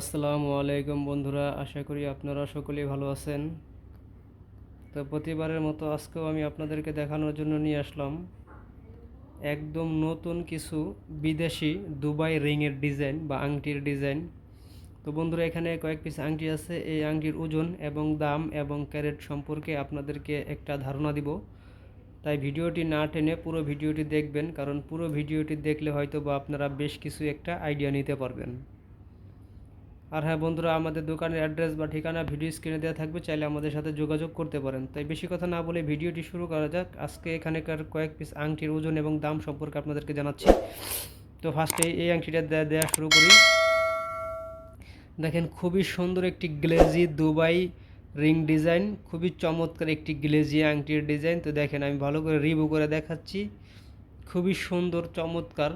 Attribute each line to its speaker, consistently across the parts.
Speaker 1: আসসালামু আলাইকুম বন্ধুরা, আশা করি আপনারা সকলেই ভালো আছেন। তো প্রতিবারের মতো আজকেও আমি আপনাদেরকে দেখানোর জন্য নিয়ে আসলাম একদম নতুন কিছু বিদেশি দুবাই রিংয়ের ডিজাইন বা আংটির ডিজাইন। তো বন্ধুরা, এখানে কয়েক পিস আংটি আছে। এই আংটির ওজন এবং দাম এবং ক্যারেট সম্পর্কে আপনাদেরকে একটা ধারণা দিব। তাই ভিডিওটি না টেনে পুরো ভিডিওটি দেখবেন, কারণ পুরো ভিডিওটি দেখলে হয়তো বা আপনারা বেশ কিছু একটা আইডিয়া নিতে পারবেন। আর হ্যাঁ বন্ধুরা, আমাদের দোকানের অ্যাড্রেস বা ঠিকানা ভিডিও স্ক্রিনে দেওয়া থাকবে, চাইলে আমাদের সাথে যোগাযোগ করতে পারেন। তাই বেশি কথা না বলে ভিডিওটি শুরু করা যাক। আজকে এখানেকার কয়েক পিস আংটির ওজন এবং দাম সম্পর্কে আপনাদেরকে জানাচ্ছি। তো ফার্স্টে এই আংটিটা দেওয়া শুরু করি। দেখেন, খুবই সুন্দর একটি গ্লেজি দুবাই রিং ডিজাইন খুবই চমৎকার একটি গ্লেজি আংটির ডিজাইন তো দেখেন, আমি ভালো করে রিভিউ করে দেখাচ্ছি। খুবই সুন্দর, চমৎকার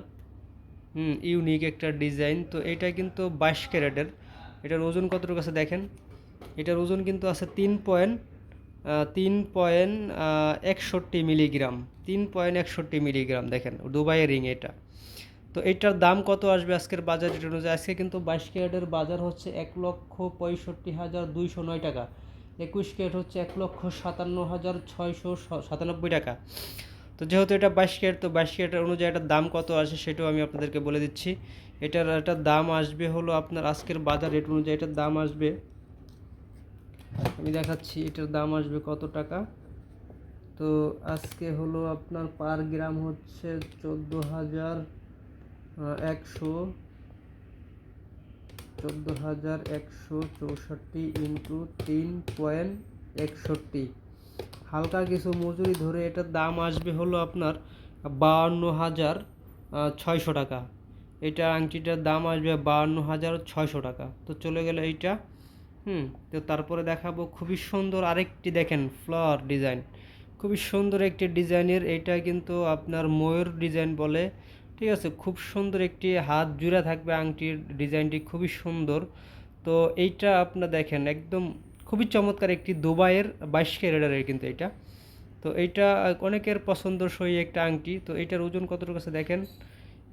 Speaker 1: ইউনিক একটা ডিজাইন তো এটা কিন্তু বাইশ ক্যারেটের। এটার ওজন কতটুকু আছে দেখেন? এটার ওজন কিন্তু আছে তিন পয়েন্ট তিন পয়েন্ট একষট্টি মিলিগ্রাম, তিন পয়েন্ট একষট্টি মিলিগ্রাম, দেখেন, দুবাইয়ের রিং এটা। তো এটার দাম কত আসবে আজকের বাজার রেট অনুযায়ী? আজকে কিন্তু বাইশ ক্যারেটের বাজার হচ্ছে এক লক্ষ পঁয়ষট্টি হাজার দুইশো নয় টাকা। একুশ ক্যারেট হচ্ছে এক লক্ষ সাতান্ন হাজার ছয়শো সাতানব্বই টাকা। তো যেহেতু এটা বাইশ ক্যারেট, তো বাইশ ক্যারেটের অনুযায়ী এটার দাম কত আসে সেটাও আমি আপনাদেরকে বলে দিচ্ছি। এটার এটার দাম আসবে হলো আপনার আজকের বাজার রেট অনুযায়ী এটার দাম আসবে, আমি দেখাচ্ছি এটার দাম আসবে কত টাকা। তো আজকে হলো আপনার পার গ্রাম হচ্ছে চোদ্দ হাজার একশো, চোদ্দ হাজার একশো চৌষট্টি ইন্টু তিন পয়েন্ট একষট্টি। হালকা কিছু মজুরি ধরে এটার দাম আসবে হলো আপনার বাহান্ন হাজার ছয়শো টাকা। এটা আংটিটার দাম আসবে বাহান্ন হাজার, ছয়শো টাকা। তো চলে গেল এইটা। হুম, তো তারপরে দেখাবো খুবই সুন্দর আরেকটি দেখেন ফ্লাওয়ার ডিজাইন। খুবই সুন্দর একটি ডিজাইনের এইটা কিন্তু আপনার ময়ূর ডিজাইন বলে। ঠিক আছে, খুব সুন্দর একটি হাত জুড়ে থাকবে আংটির ডিজাইনটি, খুবই সুন্দর। তো এইটা আপনার দেখেন, একদম খুবই চমৎকার একটি দুবাইয়ের বাইশ ক্যারেটারের কিন্তু এটা। তো এইটা অনেকের পছন্দসই একটা আংটি। তো এটার ওজন কতটুকু আছে দেখেন?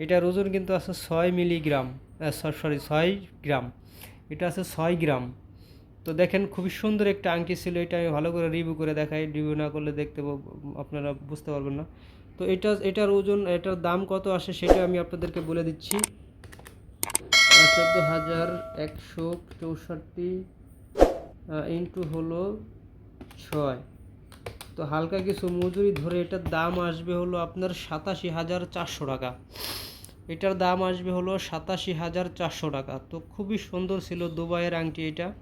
Speaker 1: এটার ওজন কিন্তু আছে ছয় মিলিগ্রাম সরি ছয় গ্রাম। এটা আছে ছয় গ্রাম। তো দেখেন খুবই সুন্দর একটা আংটি ছিল। এটা আমি ভালো করে রিভিউ করে দেখাই। রিভিউ না করলে দেখতে আপনারা বুঝতে পারবেন না। তো এটা, এটার ওজন, এটার দাম কত আসে সেটা আমি আপনাদেরকে বলে দিচ্ছি। চোদ্দ হাজার একশো চৌষট্টি ইন্টু হলো ছয়। তো হালকা কিছু মজুরি ধরে এটার দাম আসবে হলো আপনার সাতাশি হাজার চারশো টাকা। এটার দাম আসবে হলো সাতাশি হাজার চারশো টাকা। তো খুবই সুন্দর ছিল দুবাইয়ের আংটি এটা।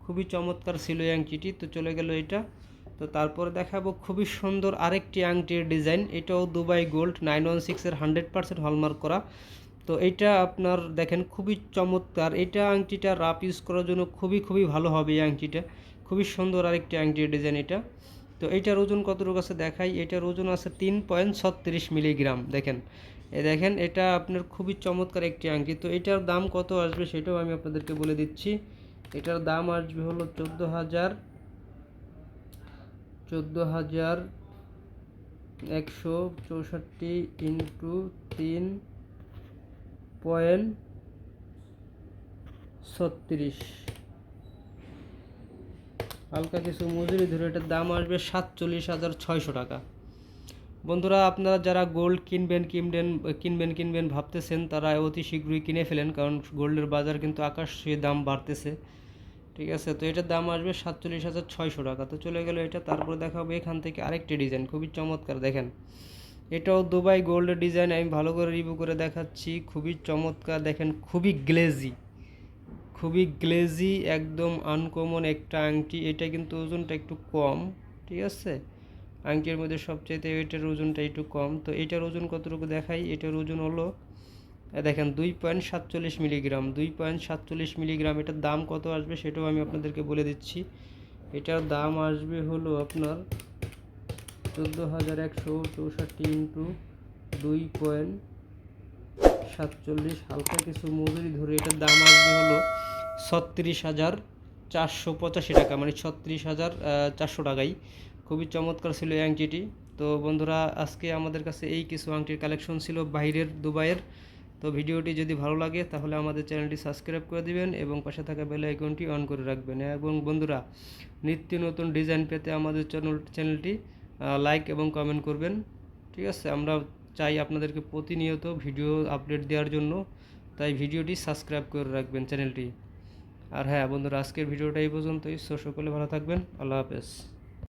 Speaker 1: খুবই চমৎকার ছিল এই আংটিটি। তো চলে গেল এটা। তো তারপরে দেখাবো খুবই সুন্দর আরেকটি আংটির ডিজাইন। এটাও দুবাই গোল্ড, নাইন ওয়ান সিক্সের হান্ড্রেড পার্সেন্ট হলমার্ক করা। তো এইটা আপনার দেখেন খুবই চমৎকার। এটা আংটিটা রাপ ইউজ করার জন্য খুবই খুবই ভালো হবে এই আংটিটা। খুবই সুন্দর আরেকটি আংটির ডিজাইন এটা। তো এইটার ওজন কতটুকু আছে দেখাই। এটার ওজন আছে তিন পয়েন্ট ছত্রিশ মিলিগ্রাম দেখেন। এ দেখেন, এটা আপনার খুবই চমৎকার একটি আংটি। তো এটার দাম কত আসবে সেটাও আমি আপনাদেরকে বলে দিচ্ছি। এটার দাম আসবে হলো চোদ্দ হাজার চোদ্দ হাজার একশো চৌষট্টি ইন্টু তিন পয়েন্ট ছত্রিশ। হালকা কিছু মজুরি ধরে এটার দাম আসবে সাতচল্লিশ হাজার ছয়শো টাকা। বন্ধুরা, আপনারা যারা গোল্ড কিনবেন কিনবেন কিনবেন কিনবেন ভাবতেছেন, তারা অতি শীঘ্রই কিনে ফেলেন, কারণ গোল্ডের বাজার কিন্তু আকাশ দাম বাড়তেছে। ঠিক আছে, তো এটার দাম আসবে সাতচল্লিশ হাজার ছয়শো টাকা। তো চলে গেলো এটা, তারপরে দেখাবো এখান থেকে আরেকটি ডিজাইন খুবই চমৎকার, দেখেন। এটাও দুবাই গোল্ডের ডিজাইন, আমি ভালো করে রিভিউ করে দেখাচ্ছি। খুবই চমৎকার, দেখেন খুবই গ্লেজি খুবই গ্লেজি একদম আনকমন একটা আংটি। এটা কিন্তু ওজনটা একটু কম, ঠিক আছে? আংটির মধ্যে সবচাইতে এটার ওজনটা একটু কম। তো এটার ওজন কতটুকু দেখাই? এটার ওজন হলো দেখেন দুই পয়েন্ট সাতচল্লিশ মিলিগ্রাম। দুই পয়েন্ট সাতচল্লিশ মিলিগ্রাম। এটার দাম কত আসবে সেটাও আমি আপনাদেরকে বলে দিচ্ছি। এটার দাম আসবে হলো আপনার চোদ্দ হাজার একশো চৌষট্টি ইন্টু দুই পয়েন্ট সাতচল্লিশ। হালকা কিছু মজুরি ধরে এটার দাম আসবে হলো ছত্রিশ হাজার চারশো পঁচাশি টাকা মানে ছত্রিশ হাজার চারশো টাকাই। খুবই চমৎকার ছিল এই আংটিটি। তো বন্ধুরা, আজকে আমাদের কাছে এই কিছু আংটির কালেকশন ছিল বাইরের দুবাইয়ের। তো ভিডিওটি যদি ভালো লাগে, তাহলে আমাদের চ্যানেলটি সাবস্ক্রাইব করে দিবেন এবং পাশে থাকা বেল আইকনটি অন করে রাখবেন। এবং বন্ধুরা, নিত্য নতুন ডিজাইন পেতে আমাদের চ্যানেল চ্যানেলটি লাইক এবং কমেন্ট করবেন। ঠিক আছে, আমরা চাই আপনাদেরকে প্রতিনিয়ত ভিডিও আপডেট দেওয়ার জন্য। তাই ভিডিওটি সাবস্ক্রাইব করে রাখবেন চ্যানেলটি আর হ্যাঁ বন্ধুরা, আজকের ভিডিওটা এই পর্যন্তই। সো, সকলে ভালো থাকবেন। আল্লাহ হাফেজ।